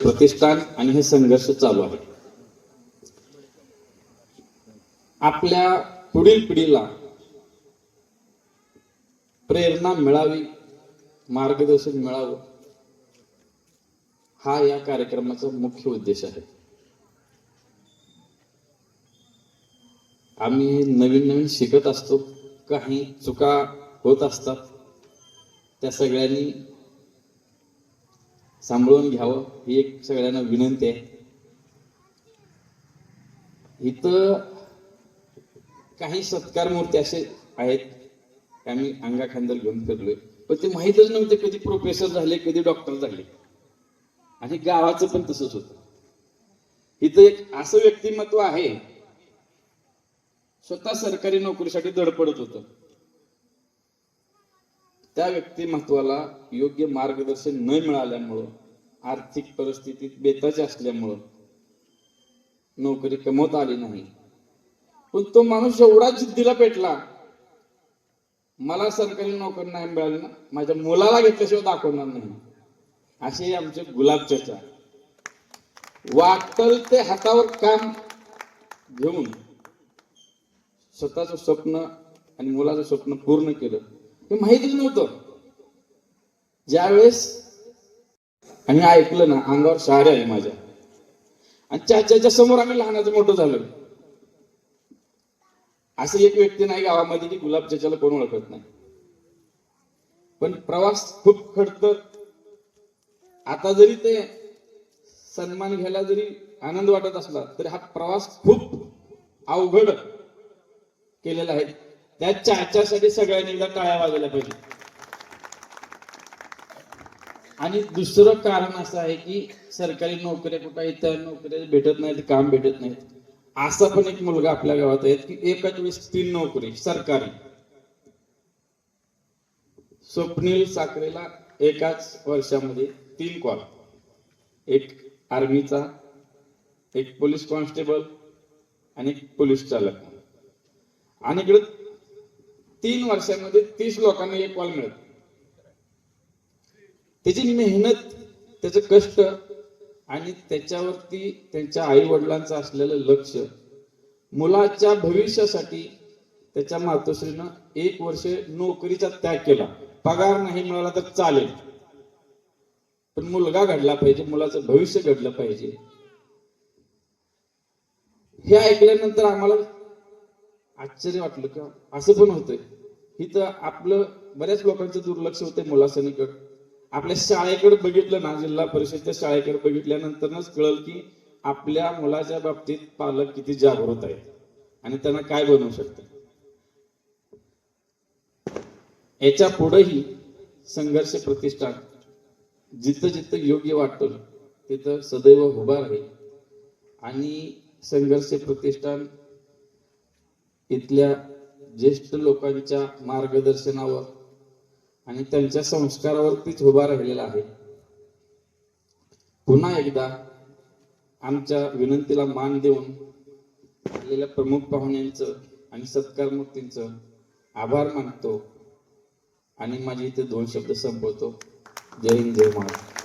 प्रतिष्ठान आणि हे संघर्ष चालू आहे. आपल्या पुढील पिढीला प्रेरणा मिळावी मार्गदर्शन मिळावं हा या कार्यक्रमाचा मुख्य उद्देश आहे. आम्ही नवीन नवीन शिकत असतो काही चुका होत असतात त्या सगळ्यांनी सांभाळून घ्यावं ही एक सगळ्यांना विनंती आहे. इथं काही सत्कार मूर्ती असे आहेत आम्ही आम्ही अंगाखांदर घेऊन फिरलोय. पण ते माहीतच नव्हते कधी प्रोफेसर झाले कधी डॉक्टर झाले. आणि गावाचं पण तसंच होतं. इथं एक असं व्यक्तिमत्व आहे स्वतः सरकारी नोकरीसाठी धडपडत होतं. त्या व्यक्तिमत्वाला योग्य मार्गदर्शन न मिळाल्यामुळं आर्थिक परिस्थितीत बेताची असल्यामुळं नोकरी कमवता आली नाही. पण तो माणूस एवढा जिद्दीला पेटला मला सरकारी नोकरी नाही मिळाली ना माझ्या मुलाला घेतल्याशिवाय दाखवणार नाही. असे आमचे गुलाब चर्चा. वाटल ते हातावर काम घेऊन स्वतःचं स्वप्न आणि मुलाचं स्वप्न पूर्ण केलं. हे माहितीच नव्हतं. ज्यावेळेस आणि ऐकलं ना अंगावर शाळे आहे माझ्या. आणि चाच्याच्या समोर आम्ही लहानाचं मोठं झालो. असं एक व्यक्ती नाही गावामध्ये की गुलाब चाच्याला कोण ओळखत नाही. पण प्रवास खूप खडत आता जरी ते सन्मान घ्यायला जरी आनंद वाटत असला तरी हा प्रवास खूप अवघड केलेला आहे. त्या चाच्यासाठी सगळ्यांनी एकदा टाळ्या वाजायला पाहिजे. आणि दुसरं कारण असं आहे की सरकारी नोकऱ्या कुठं इतर नोकऱ्या भेटत नाहीत काम भेटत नाहीत. असा पण एक मुलगा आपल्या गावात आहे की एकाच वेळेस तीन नोकरी सरकारी. स्वप्नील साखरेला एकाच वर्षामध्ये तीन कॉल एक आर्मीचा एक पोलीस कॉन्स्टेबल आणि एक पोलीस चालक आणि इकडे तीन वर्षामध्ये तीस लोकांना एक कॉल मिळत त्याची मेहनत त्याचं कष्ट आणि त्याच्यावरती त्यांच्या आई वडिलांचं असलेलं लक्ष मुलाच्या भविष्यासाठी त्याच्या मातोश्रीनं एक वर्ष नोकरीचा त्याग केला. पगार नाही मिळाला तर चालेल. पण मुलगा घडला पाहिजे मुलाचं भविष्य घडलं पाहिजे. हे ऐकल्यानंतर आम्हाला आश्चर्य वाटलं की? असं पण होतंय. इथं आपलं बऱ्याच लोकांचं दुर्लक्ष होतंय मुलासनीकडे. आपल्या शाळेकडे बघितलं ना जिल्हा परिषदच्या शाळेकडे बघितल्यानंतरच कळल की आपल्या मुलाच्या बाबतीत पालक किती जागृत आहेत आणि त्यांना काय बनवू शकते. याच्या पुढेही संघर्ष प्रतिष्ठान जिथं जिथं योग्य वाटतं तिथं सदैव उभा राहील. आणि संघर्ष प्रतिष्ठान इथल्या ज्येष्ठ लोकांच्या मार्गदर्शनावर आणि त्यांच्या संस्कारावरतीच उभा राहिलेला आहे. पुन्हा एकदा आमच्या विनंतीला मान देऊन आलेल्या प्रमुख पाहुण्यांचं आणि सत्कार मूर्तींचं आभार मानतो आणि माझी इथे दोन शब्द संपवतो. जय हिंद जय महाराष्ट्र.